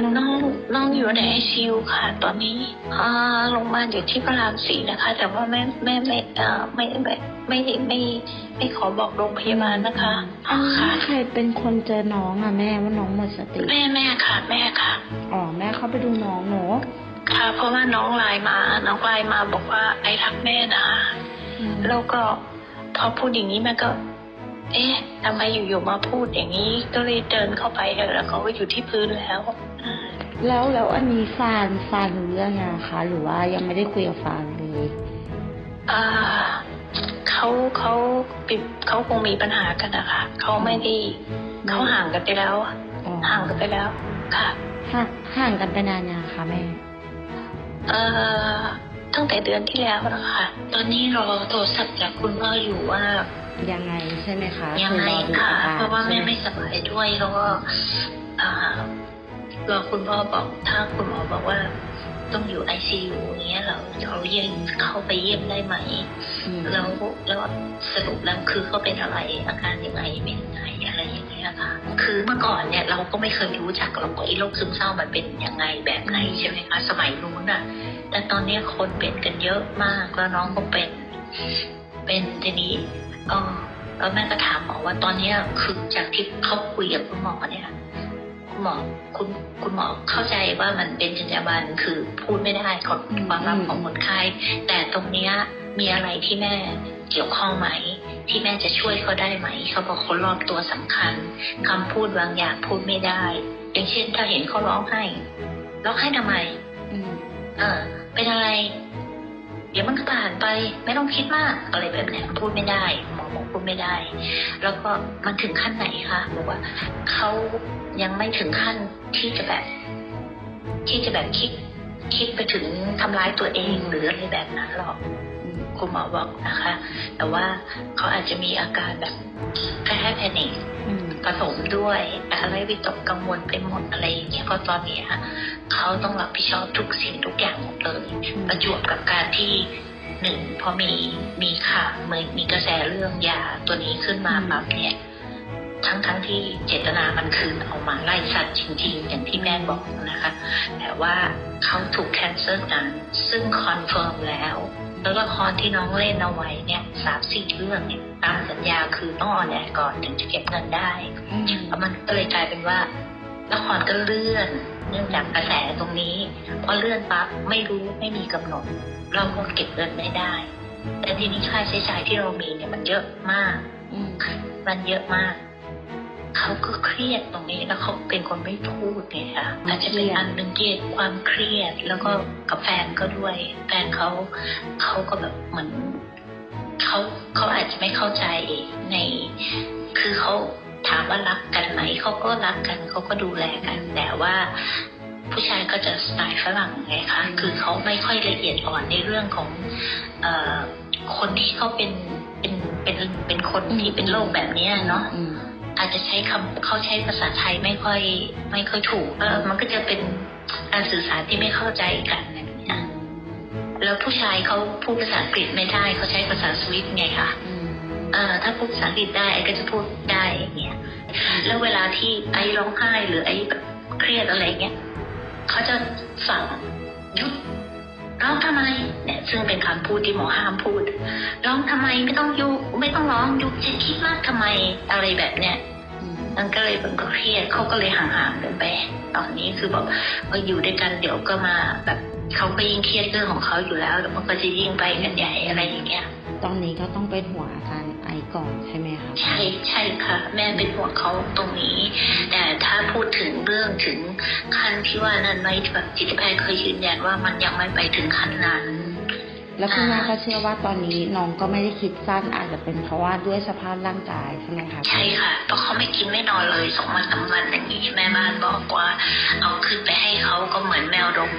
น้องน้องน้องอยู่ในไอซียูค่ะ ตอนนี้อ่าโรงพยาบาลอยู่ที่พระรามสี่นะคะ แต่ว่าแม่แม่ไม่เอ่อไม่ไม่ไม่ไม่ไม่ไม่ขอบอกโรงพยาบาลนะคะอันนี้ค่ะใครเป็นคนเจอน้องอะแม่ว่าน้องหมดสติ แม่แม่ค่ะ แม่ค่ะอ๋อแม่เข้าไปดูน้องหนูค่ะ เพราะว่าน้องไลน์มา น้องไลน์มาบอกว่าไอ้รักแม่นะอืมแล้วก็พอพูดอย่างนี้แม่ก็ เอ๊ะทำไมอยู่ๆมาพูดอย่างนี้ก็เลยเดินเข้าไปแล้วเขาก็อยู่ที่พื้นแล้วอืม แล้วแล้วอันนี้ฟานฟานรู้เรื่องยังคะ หรือว่ายังไม่ได้คุยกับฟานเลยอ่าเขาเขาปิดเขาคงมีปัญหากันนะคะเขาไม่ได้เขาห่างกันไปแล้วอ๋อห่างกันไปแล้ว ค่ะห่างห่างกันไปนานยังคะแม่เอ่อตั้งแต่เดือนที่แล้วนะคะตอนนี้รอโทรศัพท์จากคุณพ่ออยู่ว่ายังไงใช่ไหมคะยังไงอรอดูค่ะอการเพราะว่าแม่ใช่หไม่สบายด้วยแล้วก็ อ่ารอคุณพ่อบอกถ้าคุณหมอบอกว่าต้องอยู่ไอซียูเงี้ยเราเรายังเข้าไปเยี่ยมได้ไหมอืมแล้วแล้วสรุปแล้วคือเขาเป็นอะไรอาการยังไงเป็นยังไงอะไรอย่างเงี้ยค่ะ คือเมื่อก่อนเนี่ยเราก็ไม่เคยรู้จักหรอกว่าไอ้โรคซึมเศร้ามันเป็นยังไงแบบไหนใช่ไหมคะสมัยนู้นอะ แต่ตอนเนี้ยคนเป็นกันเยอะมากแล้วน้องก็เป็น เป็นทีนี้เออแล้วแม่ก็ถามหมอว่าตอนเนี้ยคือจากที่เขาคุยกับคุณหมอเนี่ยคุณ หมอคุณคุณหมอเข้าใจว่ามันเป็นจรรยาบรรณคือพูดไม่ได้ของความลับของคนไข้แต่ตรงเนี้ยมีอะไรที่แม่เกี่ยวข้องไหม ที่แม่จะช่วยเขาได้ไหม เขาบอกคนรอบตัวสำคัญคำพูดบางอย่างพูดไม่ได้ อย่างเช่น ถ้าเห็นเขาร้องไห้ร้องไห้ทำไมอืมเออเป็นอะไร เดี๋ยวมันก็ผ่านไปไม่ต้องคิดมากอะไรแบบนี้พูดไม่ได้หมอบอกพูดไม่ได้ แล้วก็มันถึงขั้นไหนคะบอกว่าเขายังไม่ถึงขั้นที่จะแบบ ที่จะแบบคิดคิดไปถึงทำร้ายตัวเองหรืออะไรแบบนั้นหรอก คุณหมอบอกนะคะ แต่ว่าเขาอาจจะมีอาการแบบคล้ายๆแพนิคอืมผสมด้วยอะไรวิตกกังวลไปหมดอะไรอย่างเงี้ยเพราะตอนเนี้ยเขาต้องรับผิดชอบทุกสิ่งทุกอย่างหมดเลยประจวบกับการที่หนึ่งพอมีมีข่าวมีมีกระแสเรื่องยาตัวนี้ขึ้นมาอืมปั๊บเนี่ยทั้งทั้งที่เจตนามันคือเอามาไล่สัตว์จริง ๆ อย่างที่แม่บอกนะคะ แต่ว่าเขาถูกแคนเซิลกันซึ่งคอนเฟิร์มแล้ว แล้วละครที่น้องเล่นเอาไว้เนี่ยสามสี่เรื่องเนี่ยตามสัญญาคือต้องออนแอร์ก่อนถึงจะเก็บเงินได้อืมแล้วมันก็เลยกลายเป็นว่าละครก็เลื่อน เนื่องจากกระแสตรงนี้พอเลื่อนปั๊บไม่รู้ไม่มีกำหนด เราก็เก็บเงินไม่ได้ แต่ทีนี้ค่าใช้จ่ายที่เรามีเนี่ยมันเยอะมากอืมมันเยอะมาก เขาก็เครียดตรงนี้แล้วเขาเป็นคนไม่พูดไงคะอาจจะเป็นอันหนึ่งเกียดความเครียดแล้วก็กับแฟนก็ด้วยแฟนเขาเขาก็แบบเหมือนเขาเขาอาจจะไม่เข้าใจใน คือเขาถามว่ารักกันไหมเขาก็รักกันเขาก็ดูแลกัน แต่ว่าผู้ชายก็จะสไตล์ฝรั่งไงคะคือเขาไม่ค่อยละเอียดอ่อนในเรื่องของเอ่อคนที่เขาเป็นเป็นเป็นเป็นคนที่เป็นโรคแบบเนี้ยเนาะ อืมอาจจะใช้คำเขาใช้ภาษาไทยไม่ค่อย ไม่ค่อยถูกเออมันก็จะเป็นการสื่อสารที่ไม่เข้าใจกันอะไรอย่างเงี้ยแล้วผู้ชายเขาพูดภาษาอังกฤษไม่ได้เขาใช้ภาษาสวิตไงคะอืมเออถ้าพูดภาษาอังกฤษได้ไอ้ก็จะพูดได้อย่างเงี้ยแล้วเวลาที่ไอ้ร้องไห้หรือไอ้แบบเครียดอะไรเงี้ยเขาจะสั่งหยุด ร้องทำไมเนี่ยซึ่งเป็นคำพูดที่หมอห้ามพูดร้องทำไมไม่ต้องยุไม่ต้องร้องยุจะคิดมากทำไมอะไรแบบเนี้ย อืมมันก็เลยมันก็เครียดเขาก็เลยห่างๆกันไป ตอนนี้คือบอกว่าอยู่ด้วยกันเดี๋ยวก็มาแบบเขาก็ยิ่งเครียดเรื่องของเขาอยู่แล้วแล้วมันก็จะยิ่งไปกันใหญ่อะไรอย่างเงี้ยตอนนี้ก็ต้องเป็นหัวอาการไอก่อนใช่ไหมคะใช่ใช่ค่ะ แม่เป็นห่วงเขาตรงนี้ แต่ถ้าพูดถึงเรื่องถึงขั้นที่ว่านั้นไหมแบบจิตแพทย์เคยยืนยันว่ามันยังไม่ไปถึงขั้นนั้น แล้วคุณแม่ก็เชื่อว่าตอนนี้น้องก็ไม่ได้คิดสั้นอาจจะเป็นเพราะว่าด้วยสภาพร่างกายใช่ไหมคะใช่ค่ะเพราะเขาไม่กินไม่นอนเลยสองวันสามวันอย่างนี้แม่บ้านบอกว่า เอาขึ้นไปให้เขาก็เหมือนแมวดม